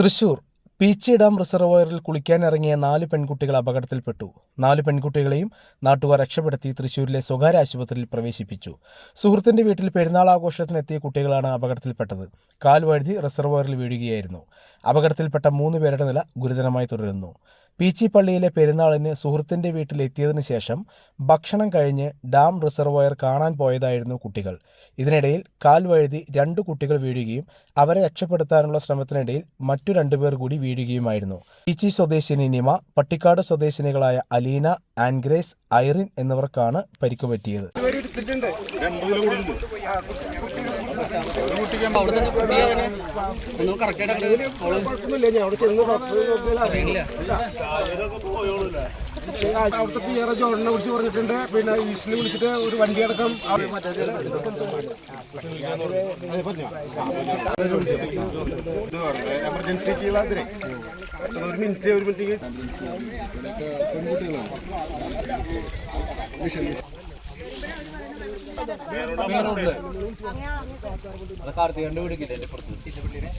Thrissur Peechi dam റിസർവോയറിൽ കുളിക്കാനിറങ്ങിയ നാല് പെൺകുട്ടികൾ അപകടത്തിൽപ്പെട്ടു. നാല് പെൺകുട്ടികളെയും നാട്ടുകാർ രക്ഷപ്പെടുത്തി തൃശൂരിലെ സ്വകാര്യ ആശുപത്രിയിൽ പ്രവേശിപ്പിച്ചു. സുഹൃത്തിന്റെ വീട്ടിൽ പെരുന്നാൾ ആഘോഷത്തിനെത്തിയ കുട്ടികളാണ് അപകടത്തിൽപ്പെട്ടത്. കാൽ വഴുതി റിസർവോയറിൽ വീഴുകയായിരുന്നു. അപകടത്തിൽപ്പെട്ട മൂന്ന് പേരുടെ നില ഗുരുതരമായി തുടരുന്നു. പീച്ചി പള്ളിയിലെ പെരുന്നാളിന് സുഹൃത്തിന്റെ വീട്ടിലെത്തിയതിനു ശേഷം ഭക്ഷണം കഴിഞ്ഞ് ഡാം റിസർവോയർ കാണാൻ പോയതായിരുന്നു കുട്ടികൾ. ഇതിനിടയിൽ കാൽ വഴുതി രണ്ടു കുട്ടികൾ വീഴുകയും അവരെ രക്ഷപ്പെടുത്താനുള്ള ശ്രമത്തിനിടയിൽ മറ്റു രണ്ടുപേർ കൂടി വീഴുകയുമായിരുന്നു. പീച്ചി സ്വദേശിനി നിമ പട്ടിക്കാട് സ്വദേശിനികളായ അലീന ആൻഗ്രേസ് ഐറിൻ എന്നിവർക്കാണ് പരിക്ക് പറ്റിയത് പറഞ്ഞിട്ടുണ്ട് പിന്നെ വിളിച്ചിട്ട് ഒരു വണ്ടി അടക്കം എമർജൻസി ഒരു മിനിറ്റ് ഒരു മിനിറ്റ്. വീടിക്കില്ല എന്റെ പുറത്ത്? ചിറ്റപ്പള്ളിനെ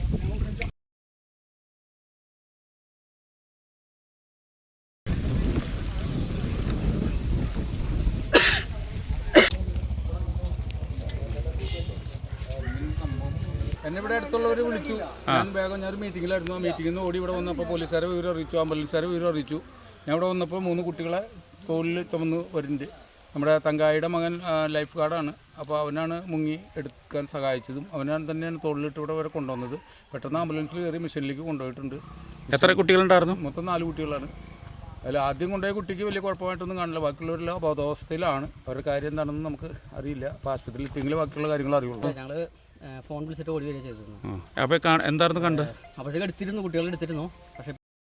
എന്നെ ഇവിടെ അടുത്തുള്ളവർ വിളിച്ചു. ഞാൻ വേഗം ഞാൻ ഒരു മീറ്റിങ്ങിലായിരുന്നു. ആ മീറ്റിംഗിൽ നിന്ന് ഓടി ഇവിടെ വന്നപ്പോൾ പോലീസുകാരെ വിവരം അറിയിച്ചു. ആംബുലൻസുകാരെ വിവരം അറിയിച്ചു. ഞാൻ ഇവിടെ വന്നപ്പോൾ മൂന്ന് കുട്ടികളെ തോളിൽ ചുമന്ന് വരുന്നുണ്ട്. നമ്മുടെ തങ്കായിയുടെ മകൻ ലൈഫ് ഗാർഡാണ് അപ്പോൾ അവനാണ് മുങ്ങി എടുക്കാൻ സഹായിച്ചതും അവനാണ് തന്നെയാണ് തോളിലിട്ട് ഇവിടെ വരെ കൊണ്ടുവന്നത്. പെട്ടെന്ന് ആംബുലൻസിൽ കയറി മിഷനിലേക്ക് കൊണ്ടുപോയിട്ടുണ്ട്. എത്ര കുട്ടികളുണ്ടായിരുന്നു? മൊത്തം നാല് കുട്ടികളാണ്. അതിൽ ആദ്യം കൊണ്ടുപോയ കുട്ടിക്ക് വലിയ കുഴപ്പമായിട്ടൊന്നും കാണില്ല. ബാക്കിയുള്ളവരെല്ലാം ബോധാവസ്ഥയിലാണ് അവരുടെ കാര്യം എന്താണെന്ന് നമുക്ക് അറിയില്ല. അപ്പോൾ ആശുപത്രിയിൽ എത്തിയെങ്കിലും ബാക്കിയുള്ള കാര്യങ്ങൾ അറിയുള്ളൂ. ഞങ്ങൾ ഏ, ഫോൺ വിളിച്ചിട്ട് ഓടി വരിക ചെയ്തിരുന്നു അപ്പോൾ എന്തായിരുന്നു കണ്ടത്? അപ്പോഴത്തേക്ക് എടുത്തിരുന്നു കുട്ടികൾ എടുത്തിരുന്നു. പക്ഷെ